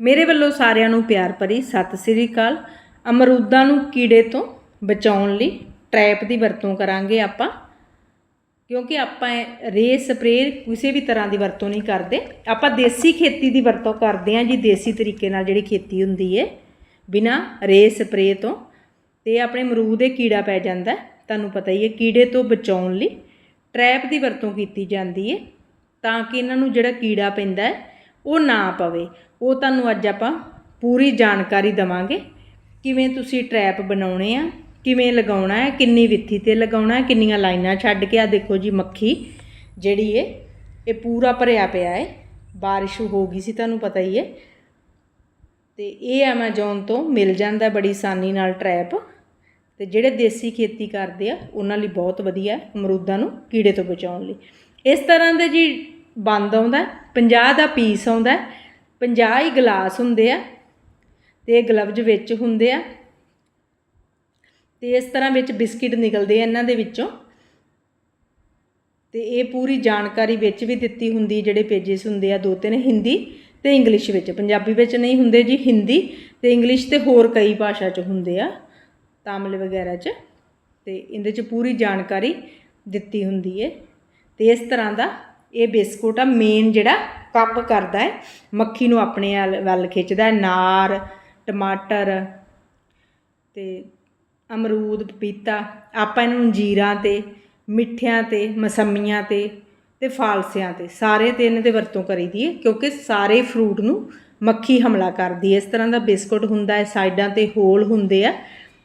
ਮੇਰੇ ਵੱਲੋਂ ਸਾਰਿਆਂ ਨੂੰ ਪਿਆਰ ਭਰੀ ਸਤਿ ਸ੍ਰੀ ਅਕਾਲ। ਅਮਰੂਦਾਂ ਨੂੰ ਕੀੜੇ ਤੋਂ ਬਚਾਉਣ ਲਈ ਟ੍ਰੈਪ ਦੀ ਵਰਤੋਂ ਕਰਾਂਗੇ ਆਪਾਂ। ਕਿਉਂਕਿ ਆਪਾਂ ਰੇ ਸਪਰੇਅ ਕਿਸੇ ਵੀ ਤਰ੍ਹਾਂ ਦੀ ਵਰਤੋਂ ਨਹੀਂ ਕਰਦੇ। ਆਪਾਂ ਦੇਸੀ ਖੇਤੀ ਦੀ ਵਰਤੋਂ ਕਰਦੇ ਹਾਂ ਜੀ, ਦੇਸੀ ਤਰੀਕੇ ਨਾਲ ਜਿਹੜੀ ਖੇਤੀ ਹੁੰਦੀ ਹੈ। ਬਿਨਾ ਰੇ ਸਪਰੇਅ ਤੋਂ ਤੇ ਆਪਣੇ ਅਮਰੂਦ ਦੇ ਕੀੜਾ ਪੈ ਜਾਂਦਾ ਤੁਹਾਨੂੰ ਪਤਾ ਹੀ ਹੈ, ਕੀੜੇ ਤੋਂ ਬਚਾਉਣ ਲਈ ਟ੍ਰੈਪ ਦੀ ਵਰਤੋਂ ਕੀਤੀ ਜਾਂਦੀ ਹੈ। ਤਾਂ ਕਿ ਇਹਨਾਂ ਨੂੰ ਜਿਹੜਾ ਕੀੜਾ ਪੈਂਦਾ ਹੈ ਉਹ ਨਾ ਪਵੇ। ਉਹ ਤੁਹਾਨੂੰ ਅੱਜ ਆਪਾਂ ਪੂਰੀ ਜਾਣਕਾਰੀ ਦਵਾਂਗੇ। ਕਿਵੇਂ ਤੁਸੀਂ ਟ੍ਰੈਪ ਬਣਾਉਣੇ ਆ, ਕਿਵੇਂ ਲਗਾਉਣਾ ਹੈ, ਕਿੰਨੀ ਵਿੱਥੀ ਤੇ ਲਗਾਉਣਾ ਹੈ, ਕਿੰਨੀਆਂ ਲਾਈਨਾਂ ਛੱਡ ਕੇ ਆ ਦੇਖੋ ਜੀ ਮੱਖੀ, ਜਿਹੜੀ ਹੈ ਇਹ ਪੂਰਾ ਭਰਿਆ ਪਿਆ ਹੈ। ਬਾਰਿਸ਼ ਹੋ ਗਈ ਸੀ, ਤੁਹਾਨੂੰ ਪਤਾ ਹੀ ਹੈ। ਤੇ ਇਹ ਐਮਾਜ਼ੋਨ ਤੋਂ ਮਿਲ ਜਾਂਦਾ ਬੜੀ ਆਸਾਨੀ ਨਾਲ ਟ੍ਰੈਪ ਤੇ ਜਿਹੜੇ ਦੇਸੀ ਖੇਤੀ ਕਰਦੇ ਆ, ਉਹਨਾਂ ਲਈ ਬਹੁਤ ਵਧੀਆ ਅਮਰੂਦਾਂ ਨੂੰ ਕੀੜੇ ਤੋਂ ਬਚਾਉਣ ਲਈ। ਇਸ ਤਰ੍ਹਾਂ ਦੇ ਜੀ ਬੰਦ ਆਉਂਦਾ 50 ਦਾ ਪੀਸ ਆਉਂਦਾ 50 ਹੀ ਗਲਾਸ ਹੁੰਦੇ ਆ ਤੇ ਇਹ ਗਲਵਜ਼ ਵਿੱਚ ਹੁੰਦੇ ਆ ਤੇ ਇਸ ਤਰ੍ਹਾਂ ਵਿੱਚ ਬਿਸਕਿਟ ਨਿਕਲਦੇ ਆ ਇਹਨਾਂ ਦੇ ਵਿੱਚੋਂ ਤੇ ਇਹ ਪੂਰੀ ਜਾਣਕਾਰੀ ਵਿੱਚ ਵੀ ਦਿੱਤੀ ਹੁੰਦੀ, ਜਿਹੜੇ ਪੇजेस ਹੁੰਦੇ ਆ, ਦੋ ਤਿੰਨ ਹਿੰਦੀ ਤੇ ਇੰਗਲਿਸ਼ ਵਿੱਚ, ਪੰਜਾਬੀ ਵਿੱਚ ਨਹੀਂ ਹੁੰਦੇ ਜੀ, ਹਿੰਦੀ ਤੇ ਇੰਗਲਿਸ਼ ਤੇ ਹੋਰ ਕਈ ਭਾਸ਼ਾ 'ਚ ਹੁੰਦੇ ਆ, ਤਾਮਿਲ ਵਗੈਰਾ 'ਚ, ਤੇ ਇਹਦੇ 'ਚ ਪੂਰੀ ਜਾਣਕਾਰੀ ਦਿੱਤੀ ਹੁੰਦੀ ਹੈ ਤੇ ਇਸ ਤਰ੍ਹਾਂ ਦਾ ਇਹ ਬਿਸਕੁਟ ਆ ਮੇਨ ਜਿਹੜਾ ਕੱਪ ਕਰਦਾ ਹੈ, ਮੱਖੀ ਨੂੰ ਆਪਣੇ ਵੱਲ- ਵੱਲ ਖਿੱਚਦਾ ਹੈ, ਨਾਰ, ਟਮਾਟਰ ਤੇ ਅਮਰੂਦ, ਪਪੀਤਾ, ਆਪਾਂ ਇਹਨੂੰ ਜੀਰਾਂ ਤੇ, ਮਿੱਠਿਆਂ ਤੇ, ਮਸੰਮੀਆਂ ਤੇ ਤੇ ਫਾਲਸਿਆਂ ਤੇ, ਸਾਰੇ ਤੇ ਇਹਨਾਂ ਤੇ ਵਰਤੋਂ ਕਰੀਦੀ ਹੈ, ਕਿਉਂਕਿ ਸਾਰੇ ਫਰੂਟ ਨੂੰ ਮੱਖੀ ਹਮਲਾ ਕਰਦੀ ਹੈ। ਇਸ ਤਰ੍ਹਾਂ ਦਾ ਬਿਸਕੁਟ ਹੁੰਦਾ ਹੈ, ਸਾਈਡਾਂ ਤੇ ਹੋਲ ਹੁੰਦੇ ਆ,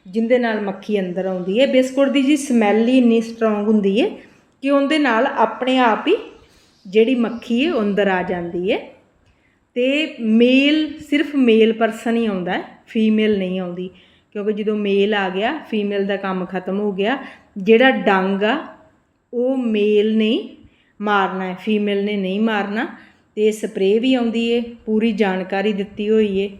ਜਿੰਦੇ ਨਾਲ ਮੱਖੀ ਅੰਦਰ ਆਉਂਦੀ ਹੈ। ਬਿਸਕੁਟ ਦੀ ਜੀ ਸਮੈਲ ਹੀ ਇੰਨੀ ਸਟਰੋਂਗ ਹੁੰਦੀ ਹੈ ਕਿ ਉਹਦੇ ਨਾਲ ਆਪਣੇ ਆਪ ਹੀ ਜਿਹੜੀ ਮੱਖੀ ਹੈ, ਉਹ ਅੰਦਰ ਆ ਜਾਂਦੀ ਹੈ। ਤੇ ਮੇਲ ਸਿਰਫ ਮੇਲ ਪਰਸਨ ਹੀ ਆਉਂਦਾ ਫੀਮੇਲ ਨਹੀਂ ਆਉਂਦੀ। ਕਿਉਂਕਿ ਜਦੋਂ ਮੇਲ ਆ ਗਿਆ ਫੀਮੇਲ ਦਾ ਕੰਮ ਖਤਮ ਹੋ ਗਿਆ। ਜਿਹੜਾ ਡੰਗ ਆ, ਉਹ ਮੇਲ ਨੇ ਮਾਰਨਾ ਹੈ ਫੀਮੇਲ ਨੇ ਨਹੀਂ ਮਾਰਨਾ। ਤੇ ਸਪਰੇਅ ਵੀ ਆਉਂਦੀ ਏ ਪੂਰੀ ਜਾਣਕਾਰੀ ਦਿੱਤੀ ਹੋਈ ਏ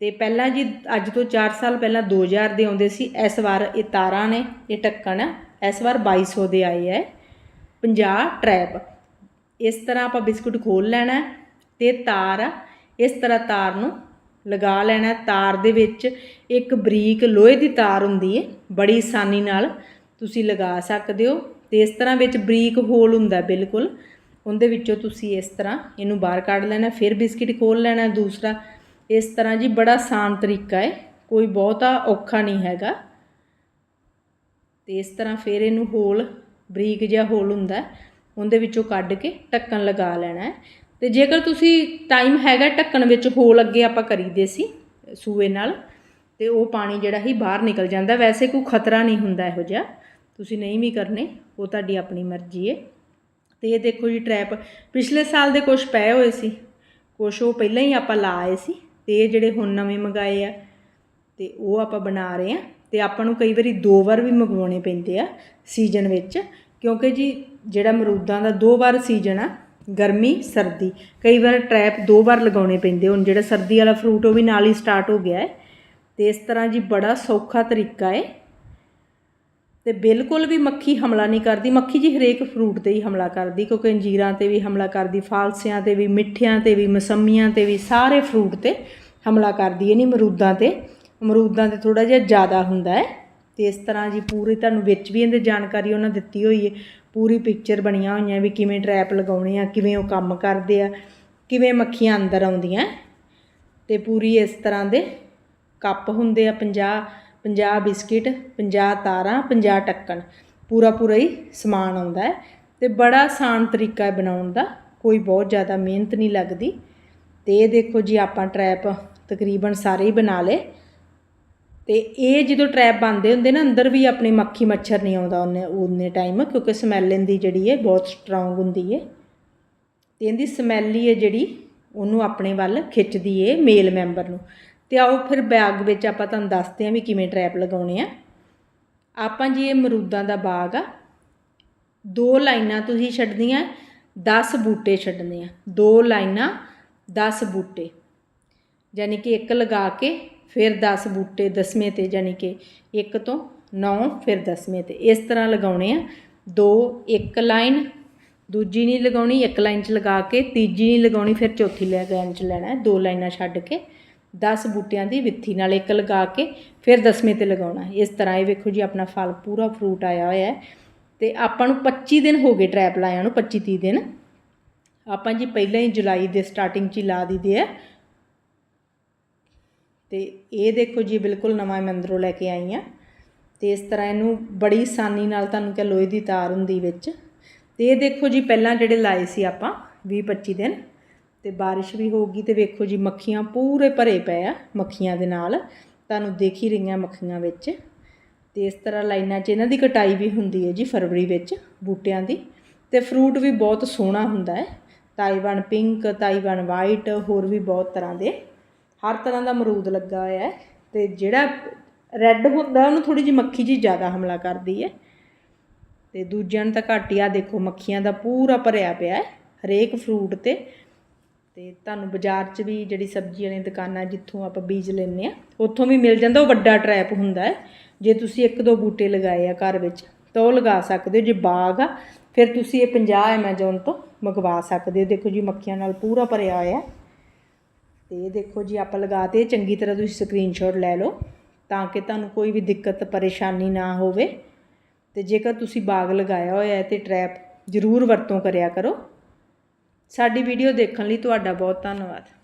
ਤੇ ਪਹਿਲਾਂ ਜੀ, ਅੱਜ ਤੋਂ 4 ਸਾਲ ਪਹਿਲਾਂ 2000 ਦੇ ਆਉਂਦੇ ਸੀ, ਇਸ ਵਾਰ ਇਹ ਤਾਰਾਂ ਨੇ, ਇਹ ਢੱਕਣ ਆ ਇਸ ਵਾਰ 2200 ਦੇ ਆਏ ਹੈ। 50 ਟਰੈਪ ਇਸ ਤਰ੍ਹਾਂ ਆਪਾਂ ਬਿਸਕੁਟ ਖੋਲ ਲੈਣਾ ਹੈ ਤੇ ਤਾਰ ਆ, ਇਸ ਤਰ੍ਹਾਂ ਤਾਰ ਨੂੰ ਲਗਾ ਲੈਣਾ ਤਾਰ ਦੇ ਵਿੱਚ ਇੱਕ ਬਰੀਕ ਲੋਹੇ ਦੀ ਤਾਰ ਹੁੰਦੀ ਹੈ, ਬੜੀ ਆਸਾਨੀ ਨਾਲ ਤੁਸੀਂ ਲਗਾ ਸਕਦੇ ਹੋ ਤੇ ਇਸ ਤਰ੍ਹਾਂ ਵਿੱਚ ਬਰੀਕ ਹੋਲ ਹੁੰਦਾ ਬਿਲਕੁਲ, ਉਹਦੇ ਵਿੱਚੋਂ ਤੁਸੀਂ ਇਸ ਤਰ੍ਹਾਂ ਇਹਨੂੰ ਬਾਹਰ ਕੱਢ ਲੈਣਾ ਫਿਰ ਬਿਸਕਿਟ ਖੋਲ ਲੈਣਾ ਦੂਸਰਾ, ਇਸ ਤਰ੍ਹਾਂ ਜੀ ਬੜਾ ਆਸਾਨ ਤਰੀਕਾ ਹੈ, ਕੋਈ ਬਹੁਤਾ ਔਖਾ ਨਹੀਂ ਹੈਗਾ। ਤੇ ਇਸ ਤਰ੍ਹਾਂ ਫਿਰ ਇਹਨੂੰ ਹੋਲ, ਬਰੀਕ ਜਿਹਾ ਹੋਲ ਹੁੰਦਾ ਉਹਦੇ ਵਿੱਚੋਂ ਕੱਢ ਕੇ ਢੱਕਣ ਲਗਾ ਲੈਣਾ ਹੈ। ਤੇ ਜੇਕਰ ਤੁਸੀਂ ਟਾਈਮ ਹੈਗਾ ਢੱਕਣ ਵਿੱਚ, ਹੋਲ ਅੱਗੇ ਆਪਾਂ ਕਰੀਦੇ ਸੀ ਸੂਏ ਨਾਲ, ਤੇ ਉਹ ਪਾਣੀ ਜਿਹੜਾ ਹੀ ਬਾਹਰ ਨਿਕਲ ਜਾਂਦਾ। ਵੈਸੇ ਕੋਈ ਖਤਰਾ ਨਹੀਂ ਹੁੰਦਾ ਇਹੋ ਜਿਹਾ। ਤੁਸੀਂ ਨਹੀਂ ਵੀ ਕਰਨੇ, ਉਹ ਤੁਹਾਡੀ ਆਪਣੀ ਮਰਜ਼ੀ ਹੈ ਤੇ ਇਹ ਦੇਖੋ ਜੀ ਟਰੈਪ ਪਿਛਲੇ ਸਾਲ ਦੇ ਕੁਝ ਪਏ ਹੋਏ ਸੀ। ਕੁਝ ਉਹ ਪਹਿਲਾਂ ਹੀ ਆਪਾਂ ਲਾ ਆਏ ਸੀ ਤੇ ਇਹ ਜਿਹੜੇ ਹੁਣ ਨਵੇਂ ਮੰਗਾਏ ਆ, ਤੇ ਉਹ ਆਪਾਂ ਬਣਾ ਰਹੇ ਆ। ਤੇ ਆਪਾਂ ਨੂੰ ਕਈ ਵਾਰੀ ਦੋ ਵਾਰ ਵੀ ਮੰਗਵਾਉਣੇ ਪੈਂਦੇ ਆ ਸੀਜ਼ਨ ਵਿੱਚ। ਕਿਉਂਕਿ ਜੀ ਜਿਹੜਾ ਮਰੂਦਾਂ ਦਾ ਦੋ ਵਾਰ ਸੀਜ਼ਨ ਆ, ਗਰਮੀ, ਸਰਦੀ। ਕਈ ਵਾਰ ਟਰੈਪ ਦੋ ਵਾਰ ਲਗਾਉਣੇ ਪੈਂਦੇ ਹੁਣ, ਜਿਹੜਾ ਸਰਦੀ ਵਾਲਾ ਫਰੂਟ ਉਹ ਵੀ ਨਾਲ ਹੀ ਸਟਾਰਟ ਹੋ ਗਿਆ ਹੈ। ਤੇ ਇਸ ਤਰ੍ਹਾਂ ਜੀ ਬੜਾ ਸੌਖਾ ਤਰੀਕਾ ਹੈ। ਤੇ ਬਿਲਕੁਲ ਵੀ ਮੱਖੀ ਹਮਲਾ ਨਹੀਂ ਕਰਦੀ। ਮੱਖੀ ਜੀ ਹਰੇਕ ਫਰੂਟ ਤੇ ਹੀ ਹਮਲਾ ਕਰਦੀ, ਕਿਉਂਕਿ ਅੰਜੀਰਾਂ ਤੇ ਵੀ ਹਮਲਾ ਕਰਦੀ, ਫਾਲਸਿਆਂ ਤੇ ਵੀ, ਮਿੱਠਿਆਂ ਤੇ ਵੀ, ਮਸੰਮੀਆਂ ਤੇ ਵੀ, ਸਾਰੇ ਫਰੂਟ ਤੇ ਹਮਲਾ ਕਰਦੀ ਹੈ। ਨਹੀਂ ਮਰੂਦਾਂ ਤੇ, ਅਮਰੂਦਾਂ ਤੇ ਥੋੜਾ ਜਿਹਾ ਜ਼ਿਆਦਾ ਹੁੰਦਾ ਹੈ। ਤੇ ਇਸ ਤਰ੍ਹਾਂ ਜੀ ਪੂਰੀ ਤੁਹਾਨੂੰ ਵਿੱਚ ਵੀ ਇਹਦੇ ਜਾਣਕਾਰੀ ਉਹਨਾਂ ਦਿੱਤੀ ਹੋਈ ਹੈ। ਪੂਰੀ ਪਿਕਚਰ ਬਣੀਆਂ ਹੋਈਆਂ ਵੀ ਕਿਵੇਂ ਟਰੈਪ ਲਗਾਉਣੇ ਆ, ਕਿਵੇਂ ਉਹ ਕੰਮ ਕਰਦੇ ਆ, ਕਿਵੇਂ ਮੱਖੀਆਂ ਅੰਦਰ ਆਉਂਦੀਆਂ। ਤੇ ਪੂਰੀ ਇਸ ਤਰ੍ਹਾਂ ਦੇ ਕੱਪ ਹੁੰਦੇ ਆ 50 50 ਬਿਸਕਿਟ 50 ਤਾਰਾਂ 50 ਟੱਕਣ ਪੂਰਾ ਪੂਰਾ ਹੀ ਸਮਾਨ ਆਉਂਦਾ ਹੈ ਤੇ ਬੜਾ ਆਸਾਨ ਤਰੀਕਾ ਹੈ ਬਣਾਉਣ ਦਾ। ਕੋਈ ਬਹੁਤ ਜ਼ਿਆਦਾ ਮਿਹਨਤ ਨਹੀਂ ਲੱਗਦੀ। ਤੇ ਇਹ ਦੇਖੋ ਜੀ ਆਪਾਂ ਟਰੈਪ ਤਕਰੀਬਨ ਸਾਰੇ ਹੀ ਬਣਾ ਲਏ। ਤੇ ਇਹ ਜਦੋਂ ਟਰੈਪ ਬੰਦੇ ਹੁੰਦੇ ਨਾ, ਅੰਦਰ ਵੀ ਆਪਣੀ ਮੱਖੀ ਮੱਛਰ ਨਹੀਂ ਆਉਂਦਾ ਉਹਨੇ ਉਹਨੇ ਟਾਈਮ ਕਿਉਂਕਿ ਸਮੈਲ ਇਹਦੀ ਜਿਹੜੀ ਹੈ ਬਹੁਤ ਸਟਰੋਂਗ ਹੁੰਦੀ ਹੈ। ਤੇ ਇਹਦੀ ਸਮੈਲ ਹੀ ਹੈ ਜਿਹੜੀ, ਉਹਨੂੰ ਆਪਣੇ ਵੱਲ ਖਿੱਚਦੀ ਏ ਮੇਲ ਮੈਂਬਰ ਨੂੰ। ਤੇ ਆਓ ਫਿਰ ਬਾਗ ਵਿੱਚ ਆਪਾਂ ਤੁਹਾਨੂੰ ਦੱਸਦੇ ਹਾਂ ਵੀ ਕਿਵੇਂ ਟਰੈਪ ਲਗਾਉਣੇ ਆ। ਆਪਾਂ ਜੀ ਇਹ ਮਰੂਦਾਂ ਦਾ ਬਾਗ ਆ। ਦੋ ਲਾਈਨਾਂ ਤੁਸੀਂ ਛੱਡਦੀਆਂ 10 ਬੂਟੇ ਛੱਡਣੇ ਆ। ਦੋ ਲਾਈਨਾਂ 10 ਬੂਟੇ। ਯਾਨੀ ਕਿ ਇੱਕ ਲਗਾ ਕੇ ਫਿਰ 10 ਬੂਟੇ ਦਸਵੇਂ ਤੇ ਯਾਨੀ ਕਿ ਇੱਕ ਤੋਂ 9 ਫਿਰ ਦਸਵੇਂ ਤੇ। ਇਸ ਤਰ੍ਹਾਂ ਲਗਾਉਣੇ ਆ। ਦੋ, ਇੱਕ ਲਾਈਨ। ਦੂਜੀ ਨਹੀਂ ਲਗਾਉਣੀ, ਇੱਕ ਲਾਈਨ 'ਚ ਲਗਾ ਕੇ ਤੀਜੀ ਨਹੀਂ ਲਗਾਉਣੀ, ਫਿਰ ਚੌਥੀ ਲਾਈਨ 'ਚ ਲੈਣਾ ਦੋ ਲਾਈਨਾਂ ਛੱਡ ਕੇ 10 ਬੂਟਿਆਂ ਦੀ ਵਿੱਥੀ ਨਾਲ ਇੱਕ ਲਗਾ ਕੇ ਫਿਰ ਦਸਵੇਂ ਤੇ ਲਗਾਉਣਾ ਇਸ ਤਰ੍ਹਾਂ ਇਹ ਵੇਖੋ ਜੀ, ਆਪਣਾ ਫਲ ਪੂਰਾ ਫਰੂਟ ਆਇਆ ਹੋਇਆ ਹੈ। ਤੇ ਆਪਾਂ ਨੂੰ 25 ਦਿਨ ਹੋ ਗਏ ਟਰੈਪ ਲਾਇਆ ਨੂੰ 25 30 ਦਿਨ। ਆਪਾਂ ਜੀ ਪਹਿਲਾਂ ਹੀ ਜੁਲਾਈ ਦੇ ਸਟਾਰਟਿੰਗ 'ਚ ਹੀ ਲਾ ਦਿੱਦੇ ਆ। ਤੇ ਇਹ ਦੇਖੋ ਜੀ ਬਿਲਕੁਲ ਨਵਾਂ ਮੈਂ ਅੰਦਰੋਂ ਲੈ ਕੇ ਆਈ ਆ। ਤੇ ਇਸ ਤਰ੍ਹਾਂ ਇਹਨੂੰ ਬੜੀ ਆਸਾਨੀ ਨਾਲ ਤੁਹਾਨੂੰ ਕਿ ਲੋਹੇ ਦੀ ਤਾਰ ਹੁੰਦੀ ਵਿੱਚ। ਤੇ ਇਹ ਦੇਖੋ ਜੀ ਪਹਿਲਾਂ ਜਿਹੜੇ ਲਾਏ ਸੀ ਆਪਾਂ 20 25 ਦਿਨ, ਤੇ ਬਾਰਿਸ਼ ਵੀ ਹੋ ਗਈ ਤੇ ਵੇਖੋ ਜੀ ਮੱਖੀਆਂ ਪੂਰੇ ਭਰੇ ਪਏ ਆ ਮੱਖੀਆਂ ਦੇ ਨਾਲ। ਤੁਹਾਨੂੰ ਦੇਖ ਹੀ ਰਹੀਆਂ ਮੱਖੀਆਂ ਵਿੱਚ। ਤੇ ਇਸ ਤਰ੍ਹਾਂ ਲਾਈਨਾਂ 'ਚ ਇਹਨਾਂ ਦੀ ਕਟਾਈ ਵੀ ਹੁੰਦੀ ਹੈ ਜੀ ਫਰਵਰੀ ਵਿੱਚ ਬੂਟਿਆਂ ਦੀ। ਤੇ ਫਰੂਟ ਵੀ ਬਹੁਤ ਸੋਹਣਾ ਹੁੰਦਾ ਹੈ। ਤਾਈਵਾਨ ਪਿੰਕ, ਤਾਈਵਾਨ ਵਾਈਟ, ਹੋਰ ਵੀ ਬਹੁਤ ਤਰ੍ਹਾਂ ਦੇ ਹਰ ਤਰ੍ਹਾਂ ਦਾ ਅਮਰੂਦ ਲੱਗਾ ਹੋਇਆ ਹੈ ਤੇ ਜਿਹੜਾ ਰੈੱਡ ਹੁੰਦਾ, ਉਹਨੂੰ ਥੋੜੀ ਜਿਹੀ ਮੱਖੀ ਜੀ ਜ਼ਿਆਦਾ ਹਮਲਾ ਕਰਦੀ ਹੈ। ਤੇ ਦੂਜਿਆਂ ਨੂੰ ਤਾਂ ਘੱਟ ਹੀ ਆ ਦੇਖੋ ਮੱਖੀਆਂ ਦਾ ਪੂਰਾ ਭਰਿਆ ਪਿਆ ਹੈ, ਹਰੇਕ ਫਰੂਟ ਤੇ। ਤੇ ਤੁਹਾਨੂੰ ਬਾਜ਼ਾਰ 'ਚ ਵੀ ਜਿਹੜੀ ਸਬਜ਼ੀ ਵਾਲੀਆਂ ਦੁਕਾਨਾਂ ਜਿੱਥੋਂ ਆਪਾਂ ਬੀਜ ਲੈਂਦੇ ਆ ਉੱਥੋਂ ਵੀ ਮਿਲ ਜਾਂਦਾ, ਉਹ ਵੱਡਾ ਟਰੈਪ ਹੁੰਦਾ ਹੈ। ਜੇ ਤੁਸੀਂ ਇੱਕ ਦੋ ਬੂਟੇ ਲਗਾਏ ਆ ਘਰ ਵਿੱਚ, ਤਾਂ ਉਹ ਲਗਾ ਸਕਦੇ ਹੋ, ਜੇ ਬਾਗ ਆ, ਫਿਰ ਤੁਸੀਂ ਇਹ 50 ਐਮਾਜ਼ੋਨ ਤੋਂ ਮੰਗਵਾ ਸਕਦੇ ਹੋ। ਦੇਖੋ ਜੀ, ਮੱਖੀਆਂ ਨਾਲ ਪੂਰਾ ਭਰਿਆ ਹੋਇਆ ਤੇ ਇਹ ਦੇਖੋ ਜੀ, ਆਪਾਂ ਲਗਾਤੇ ਚੰਗੀ ਤਰ੍ਹਾਂ ਤੁਸੀਂ ਸਕਰੀਨਸ਼ਾਟ ਲੈ ਲਓ ਤਾਂ ਕਿ ਤੁਹਾਨੂੰ ਕੋਈ ਵੀ ਦਿੱਕਤ, ਪਰੇਸ਼ਾਨੀ ਨਾ ਹੋਵੇ। ਤੇ ਜੇਕਰ ਤੁਸੀਂ ਬਾਗ ਲਗਾਇਆ ਹੋਇਆ ਹੈ ਤੇ ਟਰੈਪ ਜ਼ਰੂਰ ਵਰਤੋਂ ਕਰਿਆ ਕਰੋ। ਸਾਡੀ ਵੀਡੀਓ ਦੇਖਣ ਲਈ ਤੁਹਾਡਾ ਬਹੁਤ ਧੰਨਵਾਦ।